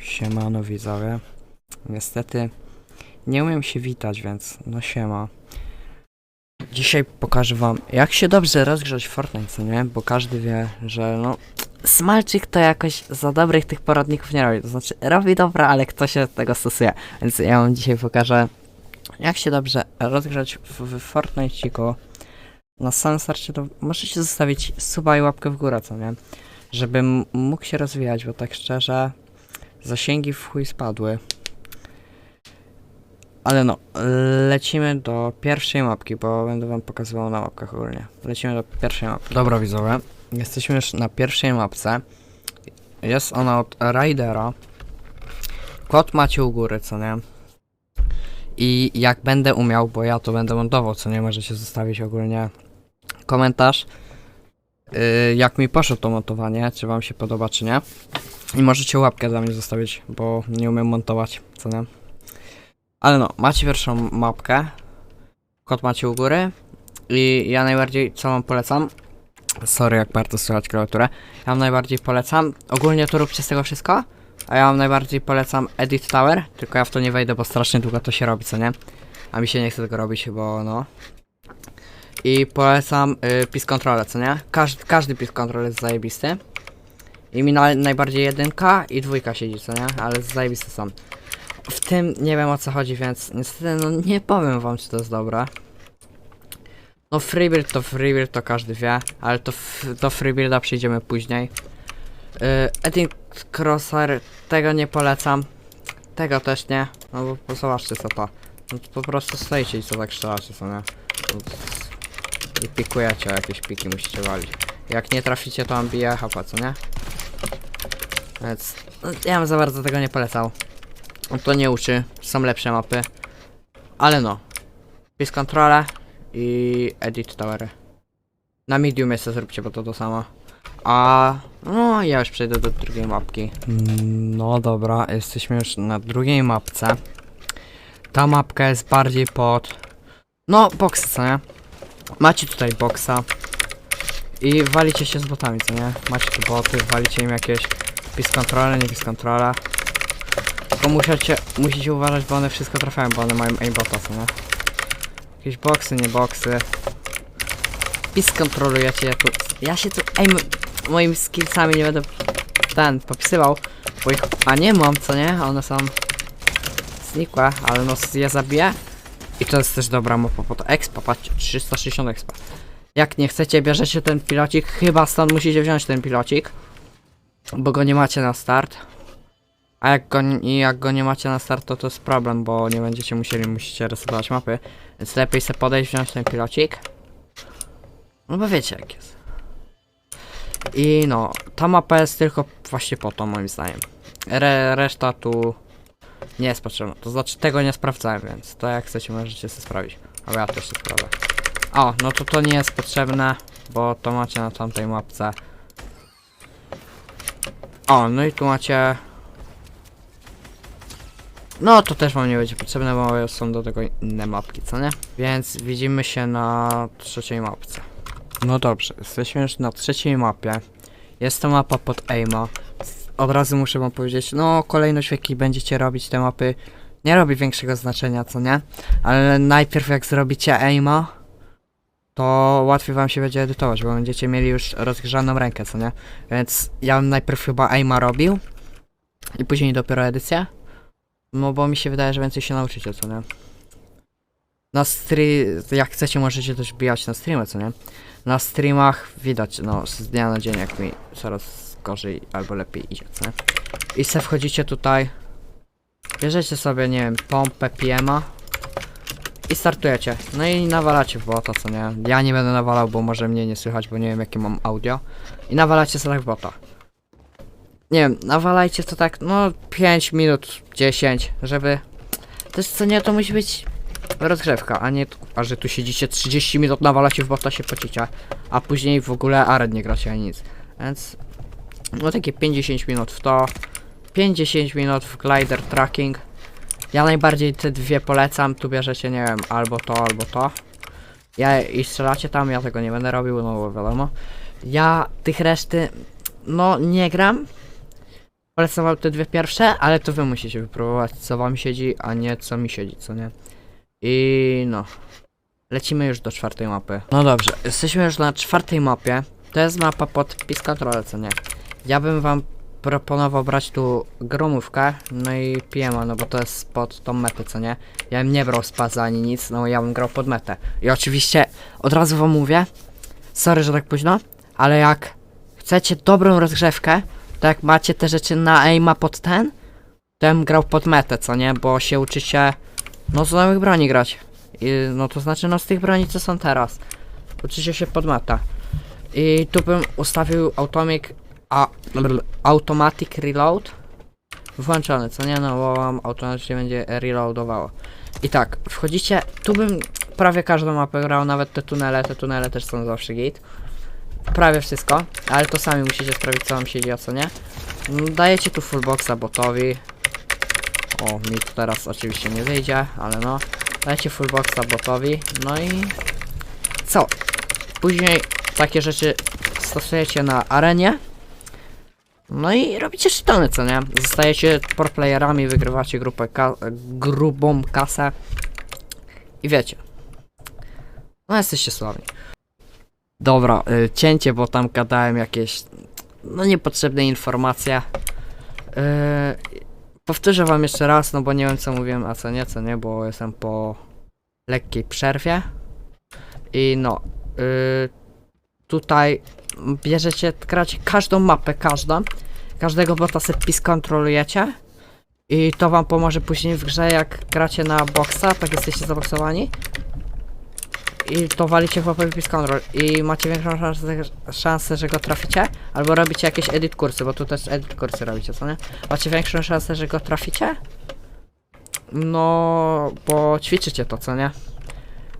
Siemano widzowie. Niestety nie umiem się witać, więc no siema. Dzisiaj pokażę wam jak się dobrze rozgrzać w Fortnite, co nie? Bo każdy wie, że no Smalczyk to jakoś za dobrych tych poradników nie robi. To znaczy robi dobra, ale kto się tego stosuje. Więc ja wam dzisiaj pokażę jak się dobrze rozgrzać w, w. Na samym starcie to możecie zostawić suba i łapkę w górę, co nie? Żebym mógł się rozwijać, bo tak szczerze Zasięgi w chuj spadły. Ale no, lecimy do pierwszej mapki, bo będę wam pokazywał na mapkach ogólnie. Lecimy do pierwszej mapki. Dobra widzowie, jesteśmy już na pierwszej mapce. Jest ona od Raidera. Kod macie u góry, co nie? I jak będę umiał, bo ja to będę montował, co nie? Możecie zostawić ogólnie komentarz. Yy, jak mi poszło to montowanie, czy wam się podoba, czy nie. I możecie łapkę dla mnie zostawić, bo nie umiem montować, co nie? Ale no, macie pierwszą mapkę. Kod macie u góry. I ja najbardziej, co wam polecam? Sorry, jak bardzo słychać klawiaturę. Ja wam najbardziej polecam. Ogólnie to róbcie z tego wszystko. A ja wam najbardziej polecam Edit Tower. Tylko ja w to nie wejdę, bo strasznie długo to się robi, co nie? A mi się nie chce tego robić, bo no. I polecam y, Peace Control, co nie? Każdy, każdy Peace Control jest zajebisty. I mi na, najbardziej jedynka i dwójka siedzi, co nie? Ale zajebiste są. W tym nie wiem o co chodzi, więc niestety no nie powiem wam czy to jest dobre. No freebuild to freebuild to każdy wie, ale to do freebuilda przyjdziemy później. Yy, Edit Crosshair tego nie polecam. Tego też nie, no bo bo zobaczcie co to. No to po prostu stoicie i co tak strzelacie, co nie? I pikujecie, jakieś piki musicie walić. Jak nie traficie to on bije HP, co nie? Więc no, ja bym za bardzo tego nie polecał. To nie uczy, są lepsze mapy. Ale no. Peace Control i Edit Tower. Na medium jeszcze zróbcie, bo to to samo. A no ja już przejdę do drugiej mapki. No dobra, jesteśmy już na drugiej mapce. Ta mapka jest bardziej pod... No, boksy, co nie? Macie tutaj boksa. I walicie się z botami, co nie? Macie tu boty, walicie im jakieś Peace controle, nie peace controle. Tylko musicie, musicie uważać, bo one wszystko trafiają, bo one mają aimbota, co nie? Jakieś boksy, nie boksy. Peace kontrolujecie, ja tu... Ja się tu aim... Moimi skillsami nie będę ten popisywał, bo ich... A nie mam, co nie? One są... Znikłe, ale no je zabiję. I to jest też dobra mapa pod expa, patrzcie, 360 expa. Jak nie chcecie, bierzecie ten pilocik, chyba stąd musicie wziąć ten pilocik. Bo go nie macie na start. A jak go, jak go nie macie na start, to to jest problem, bo nie będziecie musieli, musicie resetować mapy. Więc lepiej sobie podejść, wziąć ten pilocik. No bo wiecie jak jest. I no, ta mapa jest tylko właśnie po to moim zdaniem. Re, reszta tu nie jest potrzebna. To znaczy tego nie sprawdzałem, więc to jak chcecie możecie sobie sprawdzić. Ale ja też to sprawdzę. O, no to to nie jest potrzebne, bo to macie na tamtej mapce. O, no i tu macie... No to też wam nie będzie potrzebne, bo są do tego inne mapki, co nie? Więc widzimy się na trzeciej mapce. No dobrze, jesteśmy już na trzeciej mapie. Jest to mapa pod Aima. Od razu muszę wam powiedzieć, no kolejność w jakiej będziecie robić te mapy nie robi większego znaczenia, co nie? Ale najpierw jak zrobicie Aima, to łatwiej wam się będzie edytować, bo będziecie mieli już rozgrzaną rękę, co nie? Więc ja bym najpierw chyba aima robił i później dopiero edycję. No bo mi się wydaje, że więcej się nauczycie, co nie? Na stream, jak chcecie możecie też bijać na streamy, co nie? Na streamach widać, no, z dnia na dzień jak mi coraz gorzej albo lepiej idzie, co nie? I se wchodzicie tutaj, bierzecie sobie, nie wiem, pompę PM-a i startujecie. No i nawalacie w bota, co nie? Ja nie będę nawalał, bo może mnie nie słychać, bo nie wiem jakie mam audio. I nawalacie sobie tak w bota. Nie wiem, nawalajcie to tak, no 5 minut, 10, żeby... Też co nie, to musi być rozgrzewka, a nie, a że tu siedzicie 30 minut, nawalacie w bota, się pocicie, a później w ogóle ared nie gracie ani nic. Więc, no takie 50 minut w to, 50 minut w glider tracking. Ja najbardziej te dwie polecam, tu bierzecie, nie wiem, albo to, albo to. Ja i strzelacie tam, ja tego nie będę robił, no bo wiadomo. Ja tych reszty, no nie gram. Polecam wam te dwie pierwsze, ale to wy musicie wypróbować, co wam siedzi, a nie co mi siedzi, co nie? I no. Lecimy już do czwartej mapy. No dobrze, jesteśmy już na czwartej mapie. To jest mapa pod Peace Control, co nie? Ja bym wam proponował brać tu gromówkę, no i PM, no bo to jest pod tą metę, co nie? Ja bym nie brał spaza ani nic, no ja bym grał pod metę. I oczywiście, od razu wam mówię, sorry, że tak późno, ale jak chcecie dobrą rozgrzewkę, to jak macie te rzeczy na aima pod ten, to ja bym grał pod metę, co nie? Bo się uczycie, no z nowych broni grać. I, no to znaczy, no z tych broni, co są teraz. Uczycie się pod metę. I tu bym ustawił automic, a, automatic reload włączony, co nie? No bo wam automatycznie będzie reloadowało. I tak, wchodzicie, tu bym prawie każdą mapę grał, nawet te tunele, te tunele też są zawsze git. Prawie wszystko, ale to sami musicie sprawdzić co wam siedzi, a co nie. Mm, Dajecie tu fullboxa botowi. O, mi tu teraz oczywiście nie wyjdzie, ale no. Dajecie fullboxa botowi, no i co? Później takie rzeczy stosujecie na arenie. No i robicie sztony, co nie? Zostajecie pro playerami, wygrywacie grupę ka grubą kasę. I wiecie. No jesteście sławni. Dobra, y, cięcie, bo tam gadałem jakieś no niepotrzebne informacje. Yy, powtórzę wam jeszcze raz, no bo nie wiem co mówiłem, a co nie, co nie, bo jestem po lekkiej przerwie. I no, yy, tutaj bierzecie, gracie każdą mapę, każdą. Każdego bota sobie kontrolujecie. I to wam pomoże później w grze, jak gracie na boxa, tak jesteście zaboksowani. I to walicie łapę pis control i macie większą szansę, szansę, że go traficie. Albo robicie jakieś edit kursy, bo tu też edit kursy robicie, co nie? Macie większą szansę, że go traficie. No, bo ćwiczycie to, co nie?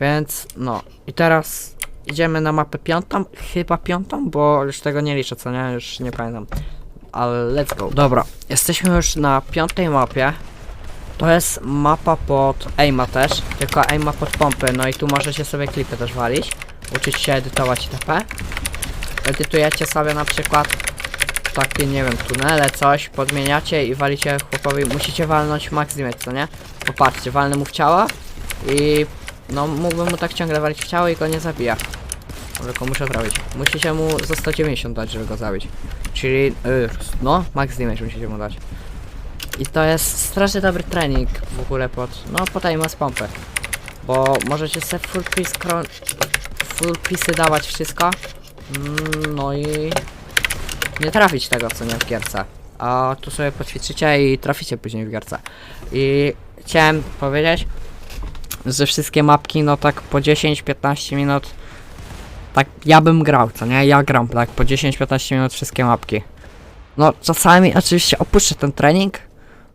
Więc, no. I teraz idziemy na mapę piątą, chyba piątą, bo już tego nie liczę, co nie? Już nie pamiętam. Ale let's go. Dobra, jesteśmy już na piątej mapie. To jest mapa pod aima też, tylko aima pod pompy, no i tu możecie sobie klipy też walić. Uczyć się edytować TP. Edytujecie sobie na przykład takie, nie wiem, tunele, coś, podmieniacie i walicie chłopowi, musicie walnąć max co nie? Popatrzcie, walnę mu w ciało i no mógłbym mu tak ciągle walić w ciało i go nie zabija. Tylko muszę zrobić. Musicie mu za 190 dać, żeby go zabić. Czyli, yy, no, max damage musicie mu dać. I to jest strasznie dobry trening w ogóle pod, no pod z pompy. Bo możecie sobie full piece, full pisy dawać wszystko. Mm, no i nie trafić tego, co nie w gierce. A tu sobie poćwiczycie i traficie później w gierce. I chciałem powiedzieć, że wszystkie mapki, no tak po 10-15 minut, tak ja bym grał, co nie? Ja gram tak po 10-15 minut wszystkie mapki. No czasami oczywiście opuszczę ten trening,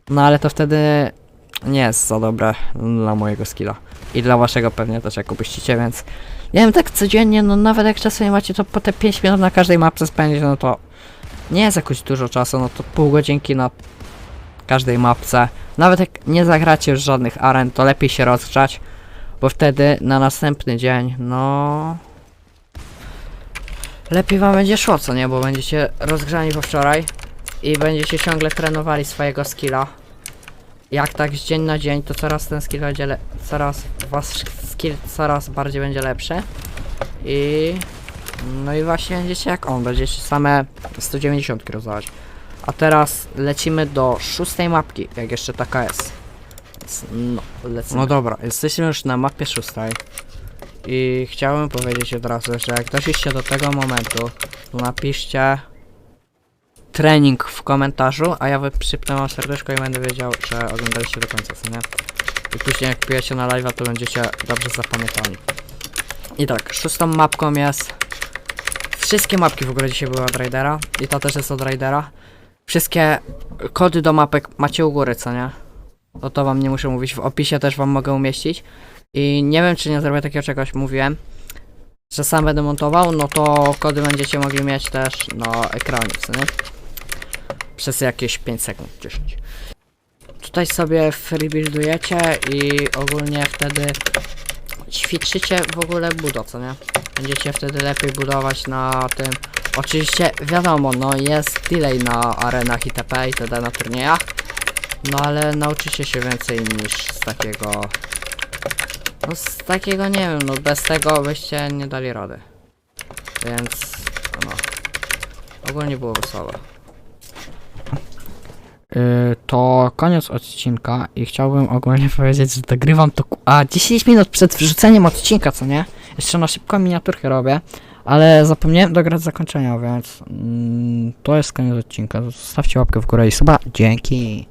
no ale to wtedy nie jest za dobre dla mojego skilla. I dla waszego pewnie też jak opuścicie, więc nie wiem, tak codziennie, no nawet jak czasami macie to po te 5 minut na każdej mapce spędzić, no to nie jest jakoś dużo czasu, no to pół godzinki na każdej mapce. Nawet jak nie zagracie już żadnych aren, to lepiej się rozgrzać, bo wtedy na następny dzień, no... Lepiej wam będzie szło, co nie? Bo będziecie rozgrzani po wczoraj i będziecie ciągle trenowali swojego skilla. Jak tak z dzień na dzień, to coraz ten skill będzie le- coraz wasz skill coraz bardziej będzie lepszy. I no i właśnie będziecie jak on, będziecie same 190 rozdawać. A teraz lecimy do szóstej mapki, jak jeszcze taka jest. No, lecimy. No dobra, jesteśmy już na mapie szóstej. I chciałem powiedzieć od razu, że jak doszliście do tego momentu, to napiszcie trening w komentarzu, a ja wy- przypnę wam serduszko i będę wiedział, że oglądaliście do końca, co nie? I później jak pijecie na live'a, to będziecie dobrze zapamiętani. I tak, szóstą mapką jest... Wszystkie mapki w ogóle dzisiaj były od Raidera i to też jest od Raidera. Wszystkie kody do mapek macie u góry, co nie? No to wam nie muszę mówić, w opisie też wam mogę umieścić. I nie wiem, czy nie zrobię takiego czegoś, mówiłem, że sam będę montował, no to kody będziecie mogli mieć też na ekranie, co nie? Przez jakieś 5 sekund, 10. Tutaj sobie freebuildujecie i ogólnie wtedy ćwiczycie w ogóle budo, co nie? Będziecie wtedy lepiej budować na tym Oczywiście wiadomo, no jest delay na arenach itp. itd. na turniejach. No ale nauczycie się więcej niż z takiego... No z takiego nie wiem, no bez tego byście nie dali rady. Więc no. Ogólnie było wesołe. Yy, to koniec odcinka i chciałbym ogólnie powiedzieć, że nagrywam to a 10 minut przed wrzuceniem odcinka, co nie? Jeszcze na szybko miniaturkę robię, ale zapomniałem dograć zakończenia, więc mm, to jest koniec odcinka. Zostawcie łapkę w górę i suba. Dzięki.